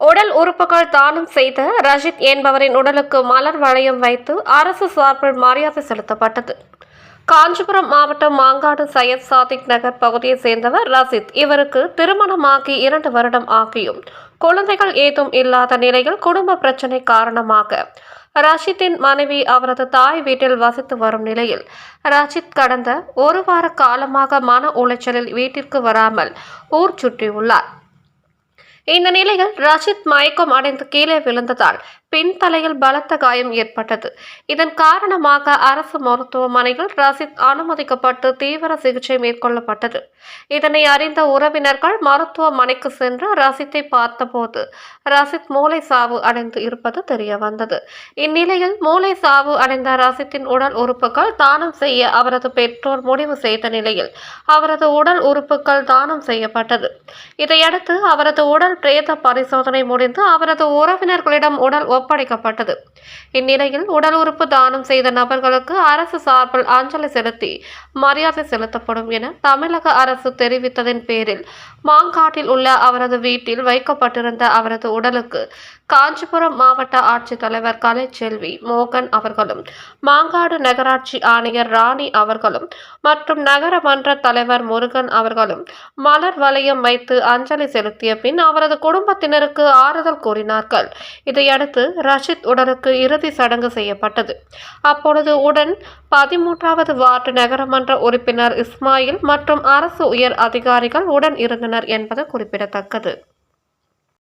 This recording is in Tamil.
உடல் உறுப்புகள் தானம் செய்த ரஜித் என்பவரின் உடலுக்கு மலர் வளையம் வைத்து அரசு சார்பில் மரியாதை செலுத்தப்பட்டது. காஞ்சிபுரம் மாவட்டம் மாங்காடு சையத் சாதிக் நகர் பகுதியைச் சேர்ந்தவர் ரசித் இவருக்கு திருமணமாகி இரண்டு வருடம் ஆகியும். குழந்தைகள் ஏதும் இல்லாத நிலையில் குடும்ப பிரச்சனை காரணமாக ரஷித்தின் மனைவி அவரது தாய் வீட்டில் வசித்து வரும் நிலையில் ரஷித் கடந்த ஒரு வார காலமாக மன உளைச்சலில் வீட்டிற்கு வராமல் ஊர் சுற்றியுள்ளார். இந்த நிலையில் ரஷித் மயக்கம் அடைந்து கீழே விழுந்ததால் பின் தலையில் பலத்த காயம் ஏற்பட்டது. இதன் காரணமாக அரசு மருத்துவமனையில் ரசித் அனுமதிக்கப்பட்டு தீவிர சிகிச்சை மேற்கொள்ளப்பட்டது. இதனை அறிந்த உறவினர்கள் மருத்துவமனைக்கு சென்று ரசித்தை பார்த்தபோது ரசித் மூளை சாவு அடைந்து இருப்பது தெரிய வந்தது இந்நிலையில் மூளை சாவு அடைந்த ரசித்தின் உடல் உறுப்புகள் தானம் செய்ய அவரது பெற்றோர் முடிவு செய்த நிலையில் அவரது உடல் உறுப்புகள் தானம் செய்யப்பட்டது. இதையடுத்து அவரது உடல் பிரேத பரிசோதனை முடிந்து அவரது உறவினர்களிடம் உடல் ஒப்படைக்கப்பட்டது. இந்நிலையில் உடல் உறுப்பு தானம் செய்த நபர்களுக்கு அரசு சார்பில் அஞ்சலி செலுத்தி மரியாதை செலுத்தப்படும் என தமிழக அரசு தெரிவித்ததன் பேரில் மாங்காட்டில் உள்ள அவரது வீட்டில் வைக்கப்பட்டிருந்த அவரது உடலுக்கு காஞ்சிபுரம் மாவட்ட ஆட்சித்தலைவர் கலைச்செல்வி மோகன் அவர்களும் மாங்காடு நகராட்சி ஆணையர் ராணி அவர்களும் மற்றும் நகரமன்ற தலைவர் முருகன் அவர்களும் மலர் வளையம் வைத்து அஞ்சலி செலுத்திய பின் அவரது குடும்பத்தினருக்கு ஆறுதல் கூறினார்கள். இதையடுத்து ரஷித் உடலுக்கு இறுதி சடங்கு செய்யப்பட்டது. அப்பொழுது உடன் பதிமூன்றாவது வார்டு நகரமன்ற உறுப்பினர் இஸ்மாயில் மற்றும் அரசு உயர் அதிகாரிகள் உடன் இருந்தனர் என்பது குறிப்பிடத்தக்கது.